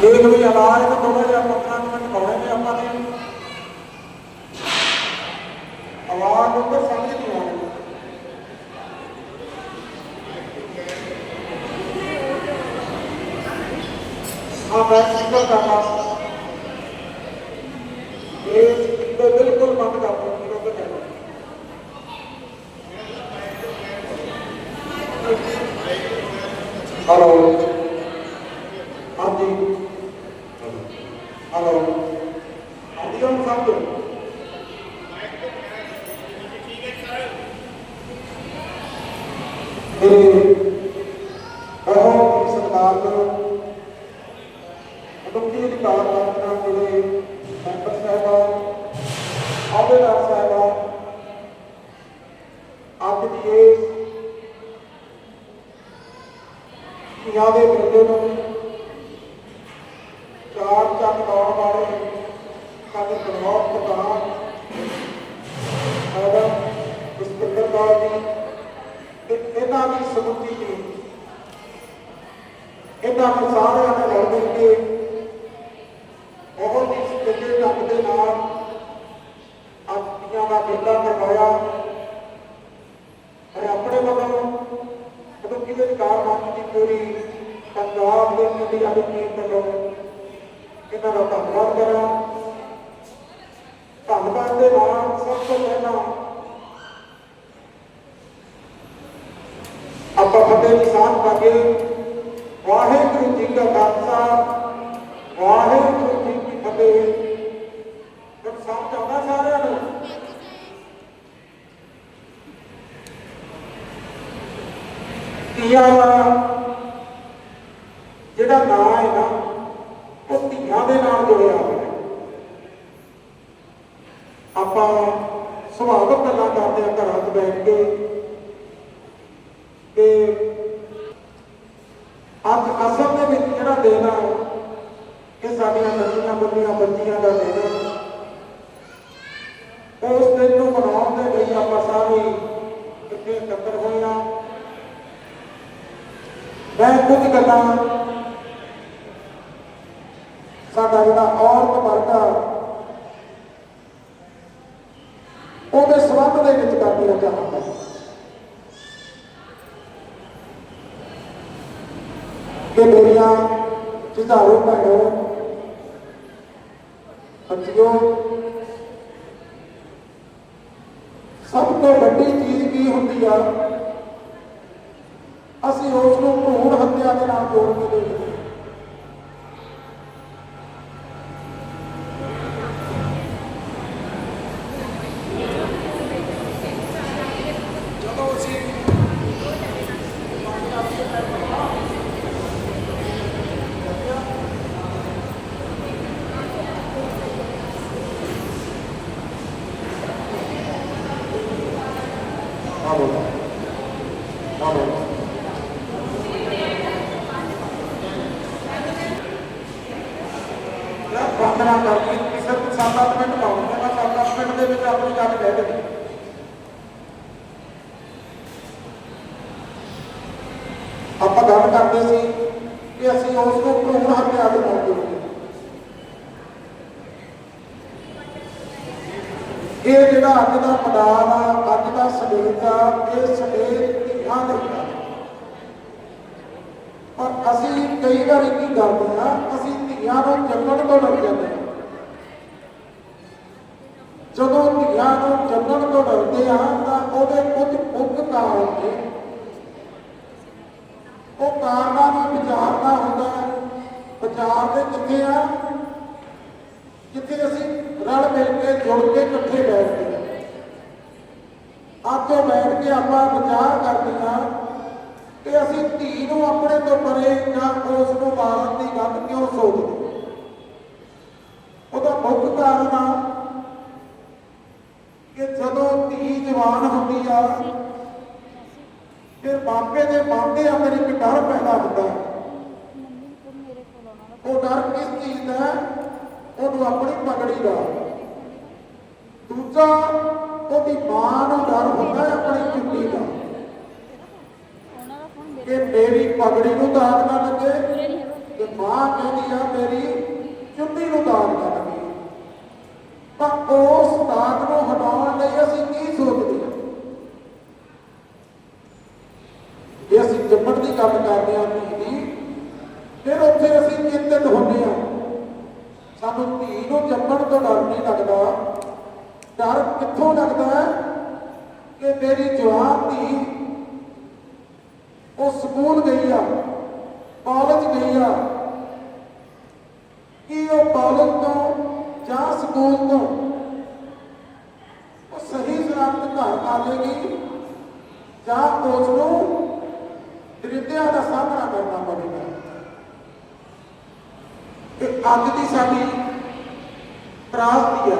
ਦੇਖ ਵੀ ਆਵਾਜ਼ ਨੂੰ ਥੋੜਾ ਜਿਹਾ 15 ਮਿੰਟ ਪਾਉਣੇ ਨੇ ਆਪਾਂ ਨੇ ਆਵਾਜ਼ ਉੱਪਰ ਸਮਝ ਨਹੀਂ ਆ ਰਹੀ ਹਾਂ ਮੈਂ ਸਿੰਗਲ ਕਰਨਾ ਇਹ ਸਿੰਗਲ ਬਿਲਕੁਲ ਬੰਦ ਕਰ ਦਿਓ ਮੇਰਾ ਤਾਂ ਕਹਿਣਾ ਹੈਲੋ ਹਾਂਜੀ ਹੈਲੋ ਹਾਂਜੀ ਕੌਣ ਸਾਹਿਬ ਮੇਰੇ ਬਹੁਤ ਸਰਕਾਰ ਕਰੋ ਅਡੋਕੀ ਅਧਿਕਾਰ ਮੰਤਰਾਂ ਜਿਹੜੇ ਮੈਂਬਰ ਸਾਹਿਬਾਨ ਅਹੁਦੇਦਾਰ ਸਾਹਿਬਾਨ ਅੱਜ ਦੀ ਇਸ ਧੀਆਂ ਦੇ ਮੇਲੇ ਨੂੰ ਚਾਰ ਚੰਦ ਲਾਉਣ ਵਾਲੇ ਸਾਡੇ ਬਲੌਕ ਪ੍ਰਧਾਨ ਮੈਡਮ ਜਸਪਿੰਦਰ ਦਾ ਜੀ ਤੇ ਇਹਨਾਂ ਦੀ ਸਮੁੱਚੀ ਟੀਮ, ਇਹਨਾਂ ਨੂੰ ਸਾਰਿਆਂ ਨੇ ਰਲ ਮਿਲ ਕੇ ਬਹੁਤ ਹੀ ਸਿੱਧੇ ਢੰਗ ਦੇ ਨਾਲ ਅੱਜ ਧੀਆਂ ਦਾ ਮੇਲਾ ਕਰਵਾਇਆ ਮੈਂ ਆਪਣੇ ਵੱਲੋਂ ਜਦੋਂ ਕਿਹਦੇ ਕਾਰ ਮੰਚ ਦੀ ਪੂਰੀ ਪੰਜਾਬ ਦੇ ਮੀਡੀਆ ਦੀ ਟੀਮ ਵੱਲੋਂ ਇਹਨਾਂ ਦਾ ਧੰਨਵਾਦ ਕਰਾਂ ਧੰਨਵਾਦ ਦੇ ਨਾਲ ਸਭ ਤੋਂ ਪਹਿਲਾਂ ਆਪਾਂ ਫਤਿਹ ਦੀ ਸਾਂਝ ਪਾਗੇ ਵਾਹਿਗੁਰੂ ਜੀ ਕਾ ਖਾਲਸਾ ਵਾਹਿਗੁਰੂ ਜੀ ਕੀ ਫਤਿਹ ਹੁਣ ਸਮਝ ਆਉਂਦਾ ਸਾਰਿਆਂ ਨੂੰ ਧੀਆਂ ਦਾ ਜਿਹੜਾ ਨਾਂ ਹੈ ਨਾ, ਉਹ ਧੀਆਂ ਦੇ ਨਾਲ ਜੁੜਿਆ ਹੋਇਆ ਆਪਾਂ ਸੁਭਾਵਕ ਗੱਲਾਂ ਕਰਦੇ ਆ ਘਰਾਂ 'ਚ ਬੈਠ ਕੇ। ਕਿ ਅੱਜ ਅਸਲ ਦੇ ਵਿੱਚ ਜਿਹੜਾ ਦਿਨ ਆ, ਇਹ ਸਾਡੀਆਂ ਨਵੀਆਂ ਬੁੱਢੀਆਂ ਬੱਚੀਆਂ ਦਾ ਦਿਨ ਉਸ ਦਿਨ ਨੂੰ ਮਨਾਉਣ ਦੇ ਲਈ ਆਪਾਂ ਸਾਰੇ ਇੱਥੇ ਇਕੱਤਰ ਹੋਏ ਹਾਂ। ਮੈਂ ਕੁਝ ਗੱਲਾਂ ਸਾਡਾ ਜਿਹੜਾ ਔਰਤ ਵਰਗਾ ਆ, ਉਹਦੇ ਸੰਬੰਧ ਦੇ ਵਿੱਚ ਕਰਨੀਆਂ ਚਾਹਾਂਗਾ ਕਿ ਮੇਰੀਆਂ ਜਿਧਾਰੂ ਭੈਣੋ, ਬੱਚਿਓ, ਸਭ ਤੋਂ ਵੱਡੀ ਚੀਜ਼ ਕੀ ਹੁੰਦੀ ਆ? ਅਸੀਂ ਉਸ ਨੂੰ ਭਰੂਣ ਹੱਤਿਆ ਦੇ ਨਾਲ ਜੋੜ ਕੇ ਦੇ ਹਾਂ ਜਦੋਂ ਅਸੀਂ ਆਵੋ ਆਵੋ ਯਾਰ ਬੰਦਨਾ ਕਰਕੇ ਕਿਸੇ ਨੂੰ 7-8 ਮਿੰਟ ਪਾਉਂਗੇ ਮੈਂ 7-8 ਮਿੰਟ ਦੇ ਵਿੱਚ ਆਪਣੀ ਗੱਲ ਕਹਿ ਦੇਣੀ ਆਪਾਂ ਗੱਲ ਕਰਦੇ ਸੀ ਕਿ ਅਸੀਂ ਉਸ ਨੂੰ ਭਰੂਣ ਹੱਤਿਆ ਦੇ ਨਾਲ ਇਹ ਜਿਹੜਾ ਅੱਜ ਦਾ ਮੈਦਾਨ ਆ, ਅੱਜ ਦਾ ਸਟੇਜ ਆ, ਇਹ ਸਟੇਜ ਧੀਆਂ ਦੇ ਪਰ ਅਸੀਂ ਕਈ ਵਾਰ ਕੀ ਕਰਦੇ ਆ, ਅਸੀਂ ਧੀਆਂ ਨੂੰ ਜੰਗਣ ਤੋਂ ਡਰ ਜਾਂਦੇ ਜਦੋਂ ਧੀਆਂ ਨੂੰ ਜੰਗਣ ਤੋਂ ਡਰਦੇ ਆ, ਤਾਂ ਉਹਦੇ ਕੁਝ ਮੁੱਖ ਕਾਰਨ ਨੇ। ਉਹ ਕਾਰਨਾਂ ਨੂੰ ਵਿਚਾਰਨਾ ਹੁੰਦਾ ਹੈ। ਵਿਚਾਰ ਦੇ ਕਿੱਥੇ ਆ? ਜਿੱਥੇ ਅਸੀਂ ਰਲ ਮਿਲ ਕੇ, ਜੁੜ ਕੇ ਇਕੱਠੇ ਬੈਠਦੇ ਹਾਂ। ਅੱਜ ਬੈਠ ਕੇ ਆਪਾਂ ਵਿਚਾਰ ਕਰਦੇ ਹਾਂ ਕਿ ਅਸੀਂ ਧੀ ਨੂੰ ਆਪਣੇ ਤੋਂ ਪਰੇ ਜਾਂ ਉਸ ਨੂੰ ਮਾਰਨ ਦੀ ਗੱਲ ਕਿਉਂ ਸੋਚਦੇ ਨਾਲ ਕਿ ਬਾਬੇ ਦੇ ਬਾਬੇ ਅੰਦਰ ਇੱਕ ਡਰ ਪੈਦਾ ਹੁੰਦਾ। ਉਹ ਡਰ ਕਿਸ ਚੀਜ਼ ਦਾ ਉਹਨੂੰ ਆਪਣੀ ਪਗੜੀ ਦਾ। ਦੂਜਾ, ਉਹਦੀ ਮਾਂ ਨੂੰ ਡਰ ਹੁੰਦਾ ਆਪਣੀ ਚੁੱਟੀ ਦਾ। ਕਿ ਮੇਰੀ ਪਗੜੀ ਨੂੰ ਦਾਗ ਨਾ ਲੱਗੇ ਤੇ ਮਾਂ ਕਹਿੰਦੀ ਆ, ਮੇਰੀ ਚੁੱਟੀ ਨੂੰ ਦਾਗ ਨਾ ਲੱਗੇ। ਤਾਂ ਉਹ ਜਾਂ ਤੋਂ? ਉਹ ਸਹੀ ਸਲਾਮਤ ਘਰ ਆ ਜਾਂ ਉਸ ਨੂੰ ਦਰਿੰਦਿਆਂ ਦਾ ਸਾਹਮਣਾ ਕਰਨਾ ਪਵੇਗਾ। ਤੇ ਅੱਜ ਦੀ ਸਾਡੀ ਤਰਾਸਦੀ ਆ।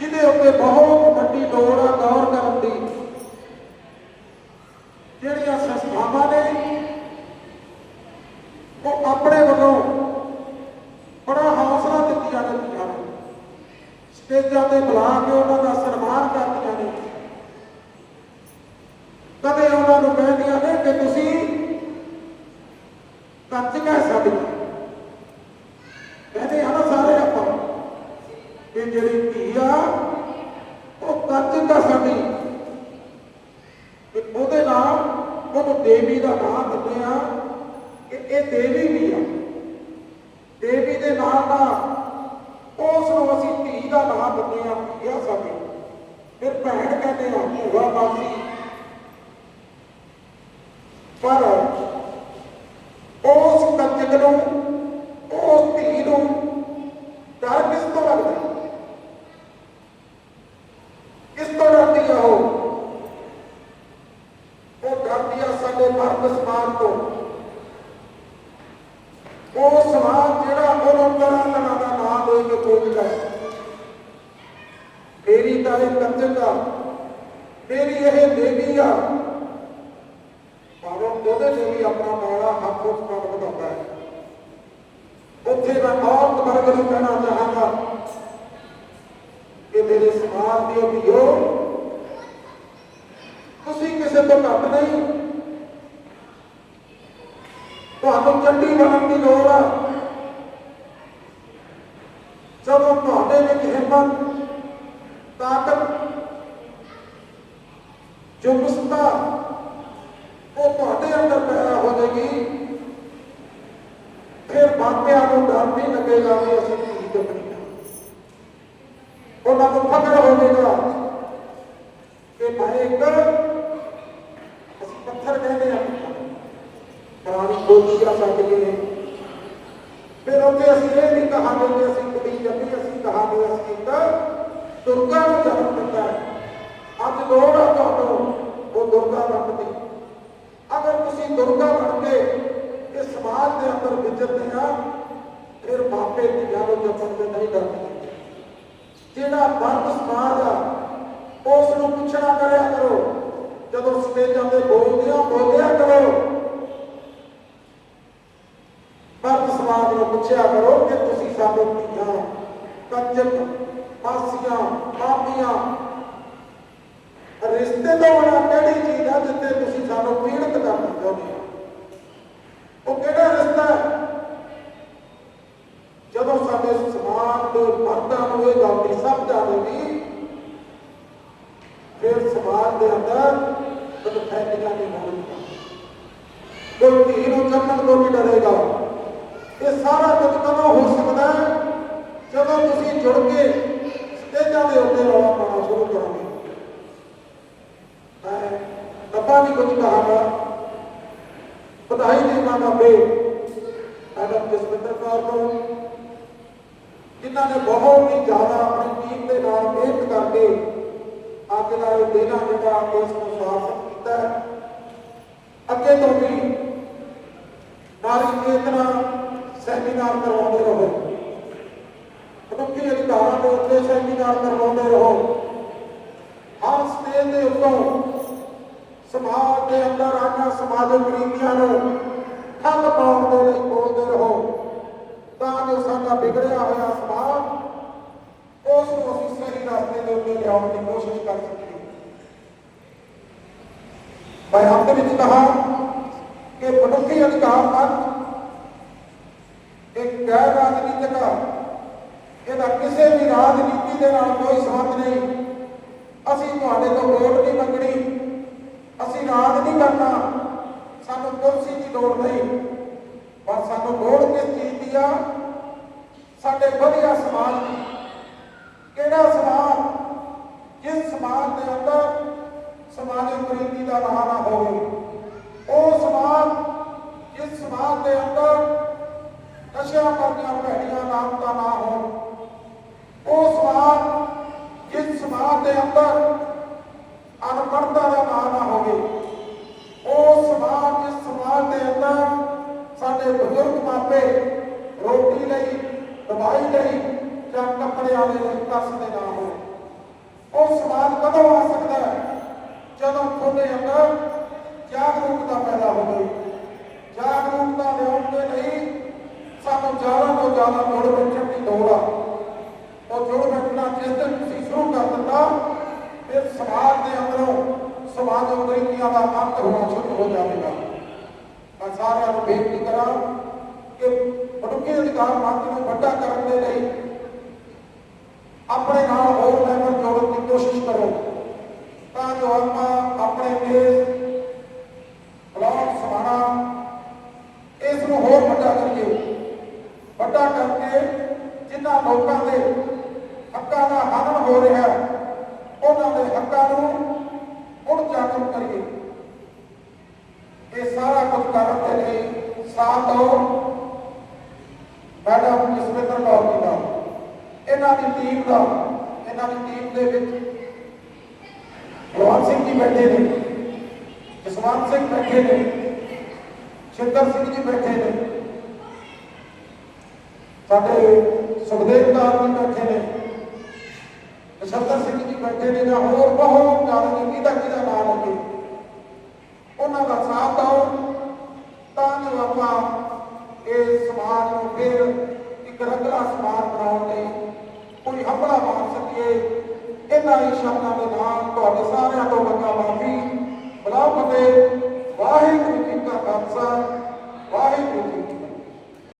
ਜਿਹਦੇ ਉੱਤੇ ਬਹੁਤ ਵੱਡੀ ਲੋੜ ਆ ਗੌਰ ਕਰਨ ਦੀ ਜਿਹੜੀਆਂ ਸੰਸਥਾਵਾਂ ਨੇ ਉਹ ਆਪਣੇ ਵੱਲੋਂ ਬੜਾ ਹੌਸਲਾ ਦਿੱਤੀਆਂ ਨੇ ਧੀਆਂ ਨੂੰ ਸਟੇਜਾਂ ਤੇ ਬੁਲਾ ਕੇ ਉਹਨਾਂ ਦਾ ਸਨਮਾਨ ਕਰਦੀਆਂ ਨੇ ਕਦੇ ਉਹਨਾਂ ਨੂੰ ਕਹਿੰਦੀਆਂ ਨੇ ਕਿ ਤੁਸੀਂ ਕੰਚੀਆਂ ਸਾਡੀਆਂ ਕਹਿੰਦੇ ਹਨ ਸਾਰੇ ਆਪਾਂ ਕਿ ਜਿਹੜੀ ਧੀ ਆ, ਉਹ ਕੰਚਿਕਾ ਸਾਡੀ। ਤੇ ਉਹਦੇ ਨਾਲ ਉਹਨੂੰ ਦੇਵੀ ਦਾ ਨਾਮ ਦਿੰਦੇ ਆ ਕਿ ਇਹ ਦੇਵੀ ਵੀ ਆ। ਦੇਵੀ ਦੇ ਨਾਲ ਨਾਲ ਉਸ ਨੂੰ ਅਸੀਂ ਧੀ ਦਾ ਨਾਮ ਦਿੰਦੇ ਆ ਇਹ ਸਾਡੀ। ਫਿਰ ਭੈਣ ਕਹਿੰਦੇ ਆ, ਭੂਆ ਮਾਸੀ। ਪਰ ਉਸ ਕੰਜਕ ਨੂੰ ਉਸ ਧੀ ਨੂੰ ਡਰ ਕਿਸ ਤੋਂ ਲੱਗਦਾ ਕਿਸ ਤੋਂ ਡਰਦੀ ਆ ਉਹ ਉਹ ਡਰਦੀ ਆ ਸਾਡੇ ਮਰਦ ਸਮਾਜ ਤੋਂ ਉਹ ਸਮਾਜ ਜਿਹੜਾ ਉਹਨੂੰ ਤਰ੍ਹਾਂ ਤਰ੍ਹਾਂ ਦਾ ਨਾਮ ਦੇ ਕੇ ਪੁੱਛਦਾ ਹੈ ਮੇਰੀ ਤਾਂ ਇਹ ਕੰਜਕ ਆ ਮੇਰੀ ਇਹ ਦੇਵੀ ਆ ਭਾਵੇਂ ਉਹਦੇ ਲਈ ਵੀ ਆਪਣਾ ਮਾੜਾ ਹੱਥ ਉਸ ਨਾਲ ਵਧਾਉਂਦਾ ਹੈ ਉੱਥੇ ਮੈਂ ਔਰਤ ਵਰਗ ਨੂੰ ਕਹਿਣਾ ਚਾਹਾਂਗਾ ਕਿ ਮੇਰੇ ਸਮਾਜ ਦੇ ਅਭਿਯੋ ਤੁਸੀਂ ਕਿਸੇ ਤੋਂ ਘੱਟ ਨਹੀਂ ਤੁਹਾਨੂੰ ਚੰਡੀ ਬਣਨ ਦੀ ਲੋੜ ਆ। ਜਦੋਂ ਤੁਹਾਡੇ ਵਿੱਚ ਹਿੰਮਤ, ਤਾਕਤ ਚੁਕਸਤਾ ਉਹ ਤੁਹਾਡੇ ਅੰਦਰ ਪੈਦਾ ਹੋ ਜਾਏਗੀ। ਫਿਰ ਬਾਪਿਆਂ ਨੂੰ ਡਰ ਨਹੀਂ ਲੱਗੇਗਾ ਕਿ ਅਸੀਂ ਕੀ ਕਰਨੀ ਹੈ ਉਹਨਾਂ ਨੂੰ ਫਕਰ ਹੋਵੇਗਾ ਕਿ ਮੈਂ ਇੱਕ ਅਸੀਂ ਪੱਥਰ ਕਹਿੰਦੇ ਆ ਪੁਰਾਣੀ ਬੋਲੀ ਆ ਸਕਦੇ ਫਿਰ ਉੱਥੇ ਅਸੀਂ ਇਹ ਨਹੀਂ ਕਹਾਂਗੇ ਕਿ ਅਸੀਂ ਕੁੜੀ ਜੰਮੀ ਅਸੀਂ ਕਹਾਂਗੇ ਅਸੀਂ ਇੱਕ ਦੁਰਗਾ ਨੂੰ ਜਨਮ ਦਿੱਤਾ ਹੈ ਅੱਜ ਲੋੜ ਆ ਤੁਹਾਨੂੰ ਉਹ ਦੁਰਗਾ ਬਣਦੀ ਅਗਰ ਤੁਸੀਂ ਦੁਰਗਾ ਬਣ ਕੇ ਇਸ ਸਮਾਜ ਦੇ ਅੰਦਰ ਵਿਚਰਦੇ ਆ, ਫਿਰ ਨਹੀਂ ਡਰਦੇ। ਜਿਹੜਾ ਬੰਦ ਸਮਾਜ ਆ, ਉਸ ਨੂੰ ਪੁੱਛਣਾ ਕਰਿਆ ਕਰੋ, ਜਦੋਂ ਸਟੇਜਾਂ ਤੇ ਬੋਲਦੇ ਆ ਬੋਲਿਆ ਕਰੋ। ਬੰਦ ਸਮਾਜ ਨੂੰ ਪੁੱਛਿਆ ਕਰੋ ਕਿ ਤੁਸੀਂ ਸਾਡੇ ਧੀਆਂ ਕੰਜਕ ਮਾਸੀਆਂ, ਮਾਮੀਆਂ ਰਿਸ਼ਤੇ ਤੋਂ ਬਣਾ ਕਿਹੜੀ ਚੀਜ਼ ਆ ਜਿੱਥੇ ਤੁਸੀਂ ਸਾਨੂੰ ਪੀੜਤ ਕਰਨਾ ਚਾਹੁੰਦੇ ਹੋ ਉਹ ਕਿਹੜਾ ਰਿਸ਼ਤਾ ਹੈ ਜਦੋਂ ਸਾਡੇ ਸਮਾਜ ਦੇ ਮਰਦਾਂ ਨੂੰ ਇਹ ਗੱਲ ਦੀ ਸਮਝ ਆਵੇਗੀ ਫਿਰ ਸਮਾਜ ਦੇ ਅੰਦਰ ਬਦਫੈਲੀਆਂ ਨਹੀਂ ਹੋਣਗੀਆਂ ਕੋਈ ਧੀ ਨੂੰ ਜੰਮਣ ਤੋਂ ਨਹੀਂ ਡਰੇਗਾ ਇਹ ਸਾਰਾ ਕੁਝ ਕਦੋਂ ਹੋ ਸਕਦਾ ਹੈ ਜਦੋਂ ਤੁਸੀਂ ਜੁੜ ਕੇ ਸਟੇਜਾਂ ਦੇ ਉੱਤੇ ਰੌਲਾ ਪਾਉਣਾ ਸ਼ੁਰੂ ਕਰੋਗੇ ਮੈਂ ਦੱਬਾ ਵੀ ਕੁਝ ਕਹਾਂਗਾ ਵਧਾਈ ਦੇਣਾ ਬਾਬੇ ਮੈਡਮ ਜਸਵਿੰਦਰ ਕੌਰ ਨੂੰ ਜਿਨ੍ਹਾਂ ਨੇ ਬਹੁਤ ਹੀ ਜ਼ਿਆਦਾ ਆਪਣੀ ਟੀਮ ਦੇ ਨਾਲ ਮਿਹਨਤ ਕਰਕੇ ਅੱਜ ਦਾ ਇਹ ਦਿਨ ਆ ਨੂੰ ਸਾਫ਼ ਕੀਤਾ। ਅੱਗੇ ਤੋਂ ਵੀ ਨਾਰੀ ਚੇਤਨਾ ਸੈਮੀਨਾਰ ਕਰਵਾਉਂਦੇ ਰਹੋ। ਮਨੁੱਖੀ ਅਧਿਕਾਰਾਂ ਦੇ ਉੱਤੇ ਸੈਮੀਨਾਰ ਕਰਵਾਉਂਦੇ ਰਹੋ। ਹਰ ਸਟੇਜ ਦੇ ਉੱਤੋਂ ਸਮਾਜ ਦੇ ਅੰਦਰ ਆਈਆਂ ਸਮਾਜਿਕ ਰੀਤੀਆਂ ਨੂੰ ਠੱਲ ਪਾਉਣ ਦੇ ਲਈ ਬੋਲਦੇ ਰਹੋ। ਤਾਂ ਜੋ ਸਾਡਾ ਵਿਗੜਿਆ ਹੋਇਆ ਸਮਾਜ, ਉਸ ਨੂੰ ਅਸੀਂ ਸਹੀ ਰਸਤੇ ਦੇ ਉੱਤੇ ਲਿਆਉਣ ਦੀ ਕੋਸ਼ਿਸ਼ ਕਰ ਸਕੀਏ ਮੈਂ ਅੰਤ ਵਿੱਚ ਕਹਾ ਕਿ ਮਨੁੱਖੀ ਅਧਿਕਾਰ ਮੰਚ ਇੱਕ ਗੈਰ ਰਾਜਨੀਤਿਕ ਇਹਦਾ ਕਿਸੇ ਵੀ ਰਾਜਨੀਤੀ ਦੇ ਨਾਲ ਕੋਈ ਸੰਬੰਧ ਨਹੀਂ। ਅਸੀਂ ਤੁਹਾਡੇ ਤੋਂ ਵੋਟ ਨਹੀਂ ਮੰਗਣੀ। ਅਸੀਂ ਰਾਜ ਨਹੀਂ ਕਰਨਾ। ਸਾਨੂੰ ਕੁਰਸੀ ਦੀ ਲੋੜ ਨਹੀਂ। ਪਰ ਸਾਨੂੰ ਲੋੜ ਕਿਸ ਚੀਜ਼ ਦੀ ਆ? ਸਾਡੇ ਵਧੀਆ ਸਮਾਜ ਦੀ। ਕਿਹੜਾ ਸਮਾਜ? ਜਿਸ ਸਮਾਜ ਦੇ ਅੰਦਰ ਸਮਾਜਿਕ ਕੁਰੀਤੀ ਦਾ ਨਾਂ ਨਾ ਹੋਵੇ। ਉਹ ਸਮਾਜ ਇਸ ਸਮਾਜ ਦੇ ਅੰਦਰ ਨਸ਼ਿਆਂ ਵਰਗੀਆਂ ਨਾਮ ਦਾ ਨਾ ਹੋਣ ਉਹ ਸਮਾਜ ਜਿਸ ਸਮਾਜ ਦੇ ਅੰਦਰ ਅਨਪੜ੍ਹਤਾ ਦਾ ਨਾਂ ਨਾ ਹੋਵੇ ਉਹ ਸਮਾਜ ਜਿਸ ਸਮਾਜ ਦੇ ਅੰਦਰ ਸਾਡੇ ਬਜ਼ੁਰਗ ਮਾਪੇ ਰੋਟੀ ਲਈ ਦਵਾਈ ਲਈ ਜਾਂ ਕੱਪੜਿਆਂ ਦੇ ਲਈ ਤਰਸਦੇ ਨਾ ਹੋਣ ਉਹ ਸਮਾਜ ਕਦੋਂ ਆ ਸਕਦਾ ਹੈ ਜਦੋਂ ਤੁਹਾਡੇ ਅੰਦਰ ਜਾਗਰੂਕਤਾ ਪੈਦਾ ਹੋਵੇ ਜਾਗਰੂਕਤਾ ਲਿਆਉਣ ਦੇ ਲਈ ਸਾਨੂੰ ਜ਼ਿਆਦਾ ਤੋਂ ਜ਼ਿਆਦਾ ਜੁੜ ਬੈਠਣ ਦੀ ਲੋੜ ਆ ਉਹ ਜੁੜ ਬੈਠਣਾ ਜਿਸ ਦਿਨ ਤੁਸੀਂ ਸ਼ੁਰੂ ਕਰ ਦਿੱਤਾ ਫਿਰ ਸਮਾਜ ਦੇ ਅੰਦਰੋਂ ਸਮਾਜਿਕ ਕੁਰੀਤੀਆਂ ਦਾ ਅੰਤ ਹੋਣਾ ਸ਼ੁਰੂ ਹੋ ਜਾਵੇਗਾ ਮੈਂ ਸਾਰਿਆਂ ਨੂੰ ਬੇਨਤੀ ਕਰਾਂ ਕਿ ਮਨੁੱਖੀ ਅਧਿਕਾਰ ਮੰਚ ਨੂੰ ਵੱਡਾ ਕਰਨ ਦੇ ਲਈ ਆਪਣੇ ਨਾਲ ਹੋਰ ਮੈਂਬਰ ਜੋੜਨ ਦੀ ਕੋਸ਼ਿਸ਼ ਕਰੋ ਤਾਂ ਜੋ ਆਪਾਂ ਆਪਣੇ ਦੇਸ਼ ਬਲਾਕ ਸਮਾਣਾ ਇਸ ਨੂੰ ਹੋਰ ਵੱਡਾ ਕਰੀਏ ਵੱਡਾ ਕਰਕੇ ਜਿਨ੍ਹਾਂ ਲੋਕਾਂ ਦੇ ਹੱਕਾਂ ਦਾ ਹਨਨ ਹੋ ਰਿਹਾ ਹੈ ਉਹਨਾਂ ਦੇ ਹੱਕਾਂ ਨੂੰ ਮੁੜ ਜਾਗਰੂਕ ਕਰੀਏ ਇਹ ਸਾਰਾ ਕੁਝ ਕਰਨ ਦੇ ਲਈ ਸਾਥ ਦਿਓ ਮੈਡਮ ਜਸਵਿੰਦਰ ਕੌਰ ਜੀ ਦਾ। ਇਹਨਾਂ ਦੀ ਟੀਮ ਦਾ, ਇਹਨਾਂ ਦੀ ਟੀਮ ਦੇ ਵਿੱਚ ਭਗਵਾਨ ਸਿੰਘ ਜੀ ਬੈਠੇ ਨੇ, ਜਸਵੰਤ ਸਿੰਘ ਬੈਠੇ ਨੇ, ਸ਼ਿੰਦਰ ਸਿੰਘ ਜੀ ਬੈਠੇ ਨੇ। ਸਾਡੇ ਸੁਖਦੇਵ ਦਾਸ ਜੀ ਬੈਠੇ ਨੇ ਨਛੱਤਰ ਸਿੰਘ ਜੀ ਬੈਠੇ ਨੇ ਜਾਂ ਹੋਰ ਬਹੁਤ ਜ਼ਿਆਦਾ ਨੇ ਕਿਹਦਾ ਕਿਹਦਾ ਨਾਮ ਲੱਗੇ, ਉਹਨਾਂ ਦਾ ਸਾਥ ਦਿਓ। ਸਮਾਨ ਬਣਾਉਣ ਲਈ ਕੋਈ ਹੰਬੜਾ ਮਾਰ ਸਕੀਏ। ਇਹਨਾਂ ਹੀ ਸ਼ਬਦਾਂ ਦੇ ਨਾਲ ਤੁਹਾਡੇ ਸਾਰਿਆਂ ਤੋਂ ਮੰਗਾ ਮਾਫੀ। ਬੁਲਾਓ ਫਤਿਹ ਵਾਹਿਗੁਰੂ ਜੀ ਕਾ ਖਾਲਸਾ, ਵਾਹਿਗੁਰੂ ਜੀ